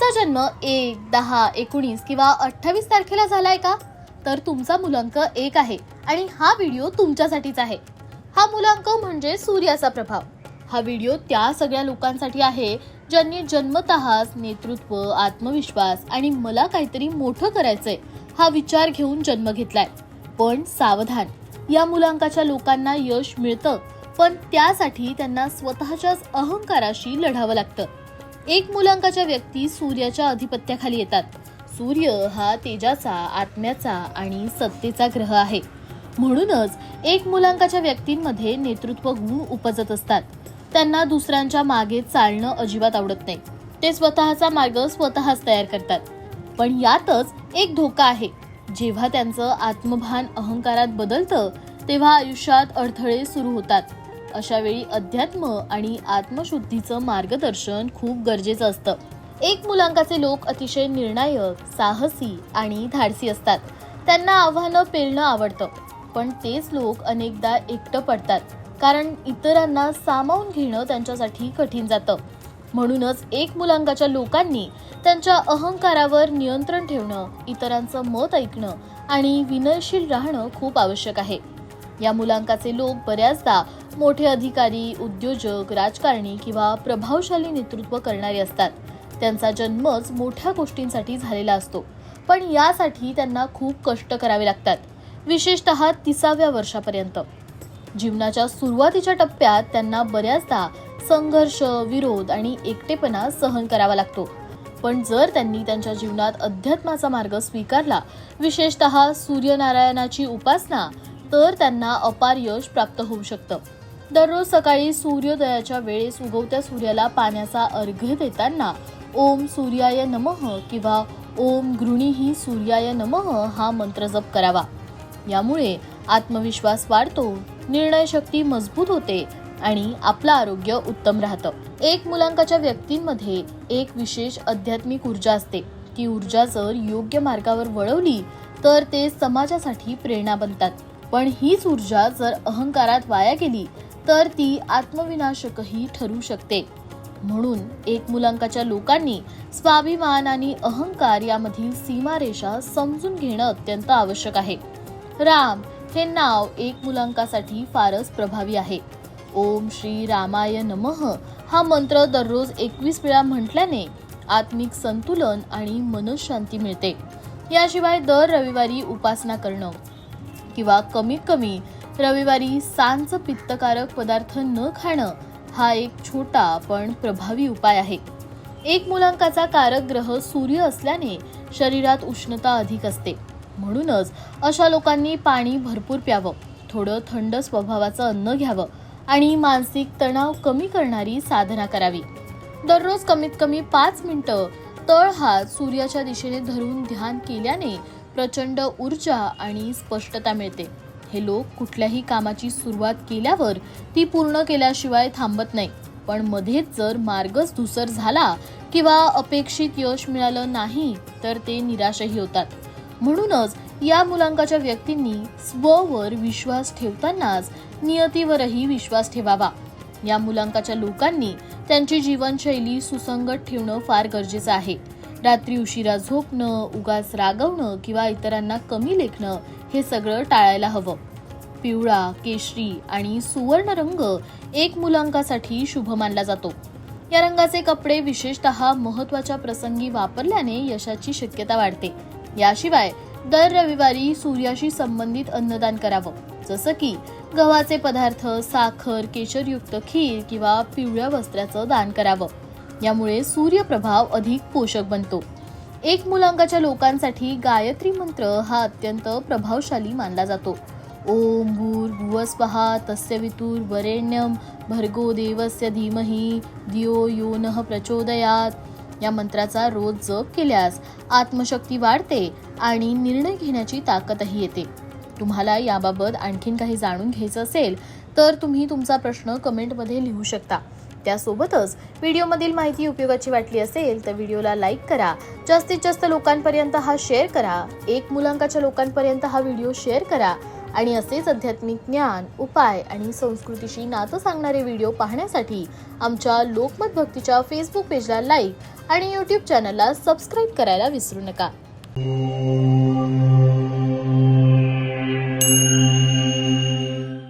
तुमचा जन्म एक दहा एकोणीस किंवा अठ्ठावीस तारखेला झालाय का? तर तुमचा मुलांक एक आहे आणि हा व्हिडिओ तुमच्यासाठीच आहे. हा मुलांक म्हणजे सूर्याचा प्रभाव. हा व्हिडिओ त्या सगळ्या लोकांसाठी आहे ज्यांनी जन्मतःच नेतृत्व आत्मविश्वास आणि मला काहीतरी मोठं करायचंय हा विचार घेऊन जन्म घेतलाय. पण सावधान. या मुलांकाच्या लोकांना यश मिळतं पण त्यासाठी त्यांना स्वतःच्याच अहंकाराशी लढावं लागतं. एक मुलांकाच्या व्यक्ती सूर्याच्या अधिपत्याखाली येतात. सूर्य हा तेजाचा आत्म्याचा आणि सत्तेचा ग्रह आहे. म्हणूनच एक मूलांकाच्या व्यक्तींमध्ये नेतृत्व गुण उपजत असतात. त्यांना दुसऱ्यांच्या मागे चालणं अजिबात आवडत नाही. ते स्वतःचा मार्ग स्वतःच तयार करतात. पण यातच एक धोका आहे. जेव्हा त्यांचं आत्मभान अहंकारात बदलतं तेव्हा आयुष्यात अडथळे सुरू होतात. अशा वेळी अध्यात्म आणि आत्मशुद्धीचं मार्गदर्शन खूप गरजेचं असतं. एक मुलांकाचे लोक अतिशय निर्णायक साहसी आणि धाडसी असतात. त्यांना आव्हानं पेलणं आवडतं. पण तेच लोक अनेकदा एकटं पडतात. कारण इतरांना सामावून घेणं त्यांच्यासाठी कठीण जातं. म्हणूनच एक मुलांकाच्या लोकांनी त्यांच्या अहंकारावर नियंत्रण ठेवणं इतरांचं मत ऐकणं आणि विनयशील राहणं खूप आवश्यक आहे. या मुलांकाचे लोक बऱ्याचदा मोठे अधिकारी उद्योजक राजकारणी किंवा प्रभावशाली नेतृत्व करणारे असतात. त्यांचा जन्मच मोठ्या गोष्टींसाठी झालेला असतो. पण यासाठी त्यांना खूप कष्ट करावे लागतात. विशेषतः तिसाव्या वर्षापर्यंत. जीवनाच्या सुरुवातीच्या टप्प्यात त्यांना बऱ्याचदा संघर्ष विरोध आणि एकटेपणा सहन करावा लागतो. पण जर त्यांनी त्यांच्या जीवनात अध्यात्माचा मार्ग स्वीकारला विशेषतः सूर्यनारायणाची उपासना तर त्यांना अपार यश प्राप्त होऊ शकतं. दररोज सकाळी सूर्योदयाच्या वेळेस उगवत्या सूर्याला पाण्याचा अर्घ्य देताना ओम सूर्याय नमः किंवा ओम गृणीही सूर्याय नमः हा मंत्र जप करावा. यामुळे आत्मविश्वास वाढतो निर्णय शक्ती मजबूत होते आणि आपलं आरोग्य उत्तम राहतं. एक मुलांकाच्या व्यक्तींमध्ये एक विशेष आध्यात्मिक ऊर्जा असते. ती ऊर्जा जर योग्य मार्गावर वळवली तर ते समाजासाठी प्रेरणा बनतात. पण हीच ऊर्जा जर अहंकारात वाया गेली तर ती आत्मविनाशकही ठरू शकते. म्हणून एक मुलांकाच्या लोकांनी स्वाभिमान आणि अहंकार यामधील सीमारेषा समजून घेणं अत्यंत आवश्यक आहे. राम हे नाव एक मुलांकासाठी फारच प्रभावी आहे. ओम श्री रामाय नमः हा मंत्र दररोज एकवीस वेळा म्हटल्याने आत्मिक संतुलन आणि मनशांती मिळते. याशिवाय दर रविवारी उपासना करणं किंवा कमीत कमी रविवारी सांच पित्तकारक पदार्थ न खाणं हा एक छोटा पण प्रभावी उपाय आहे. एक मुलांकाचा कारक ग्रह सूर्य असल्याने शरीरात उष्णता अधिक असते. म्हणूनच अशा लोकांनी पाणी भरपूर प्यावं थोडं थंड स्वभावाचं अन्न घ्यावं आणि मानसिक तणाव कमी करणारी साधना करावी. दररोज कमीत कमी पाच मिनिटं तळ हात सूर्याच्या दिशेने धरून ध्यान केल्याने प्रचंड ऊर्जा आणि स्पष्टता मिळते. हे लोक कुठल्याही कामाची सुरुवात केल्यावर ती पूर्ण केल्याशिवाय थांबत नाही. पण मध्येच जर मार्गच धुसर झाला किंवा अपेक्षित यश मिळालं नाही तर ते निराशही होतात. म्हणूनच या मुलांकाच्या व्यक्तींनी स्ववर विश्वास ठेवतानाच नियतीवरही विश्वास ठेवावा. या मुलांकाच्या लोकांनी त्यांची जीवनशैली सुसंगत ठेवणं फार गरजेचं आहे. रात्री उशिरा झोपणं उगाच रागवणं किंवा इतरांना कमी लेखणं हे सगळं टाळायला हवं. पिवळा केशरी आणि सुवर्ण रंग एक मुलांकासाठी शुभ मानला जातो. या रंगाचे कपडे विशेषतः महत्त्वाच्या प्रसंगी वापरल्याने यशाची शक्यता वाढते. याशिवाय दर रविवारी सूर्याशी संबंधित अन्नदान करावं. जसं की गव्हाचे पदार्थ साखर केशरयुक्त खीर किंवा पिवळ्या वस्त्राचं दान करावं. यामुळे सूर्यप्रभाव अधिक पोषक बनतो. एक मुलांकाच्या लोकांसाठी गायत्री मंत्र हा अत्यंत प्रभावशाली मानला जातो. ओम भूर भुवस्पहा तस्य वितुर वरेण्यम भर्गो देवस्य धीमही धियो यो नः प्रचोदयात. या मंत्राचा रोज जप केल्यास आत्मशक्ती वाढते आणि निर्णय घेण्याची ताकदही येते. तुम्हाला याबाबत आणखीन काही जाणून घ्यायचं असेल तर तुम्ही तुमचा प्रश्न कमेंटमध्ये लिहू शकता. त्यासोबतच व्हिडिओमधील माहिती उपयोगाची वाटली असेल तर व्हिडिओला लाईक करा. जास्तीत जास्त लोकांपर्यंत हा शेअर करा. एक मुलांकाच्या लोकांपर्यंत हा व्हिडिओ शेअर करा. आणि असेच आध्यात्मिक ज्ञान उपाय आणि संस्कृतीशी नातं सांगणारे व्हिडिओ पाहण्यासाठी आमच्या लोकमत भक्तीच्या फेसबुक पेजला लाईक आणि यूट्यूब चॅनलला सबस्क्राईब करायला विसरू नका.